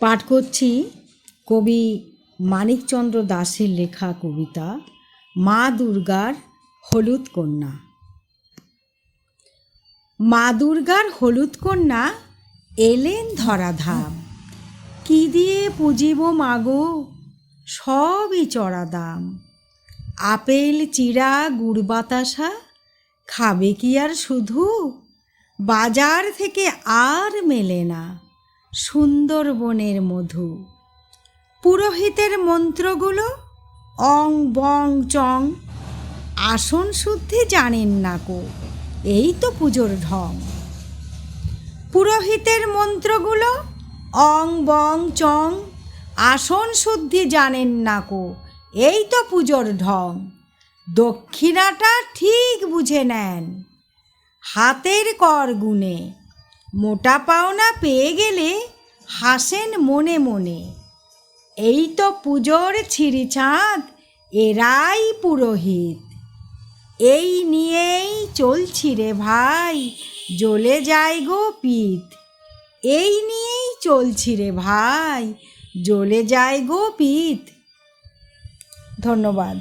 পাঠ করছি কবি মানিকচন্দ্র দাসের লেখা কবিতা মা দুর্গার হলুদ কন্যা। মা দুর্গার হলুদ কন্যা এলেন ধরাধাম। কি দিয়ে পুজিব মাগো? সবই চড়া দাম আপেল, চিড়া, গুড় বাতাসা খাবে কি আর শুধু? বাজার থেকে আর মেলে না। সুন্দরবনের মধু। পুরোহিতের মন্ত্রগুলো অং বং চং, আসন শুদ্ধি জানেন না কো, এই তো পুজোর ঢং। পুরোহিতের মন্ত্রগুলো অং বং চং, আসন শুদ্ধি জানেন না কো, এই তো পুজোর ঢং। দক্ষিণাটা ঠিক বুঝে নেন, হাতের কর গুনে মোটা পাওনা পেয়ে গেলে হাসেন মনে মনে। এই তো পুজোর ছিঁড়ি চাঁদ এরাই পুরোহিত। এই নিয়েই চলছি রে ভাই, জ্বলে যায় গো পিত। এই নিয়েই চলছি রে ভাই, জ্বলে যায় গো পিত। ধন্যবাদ।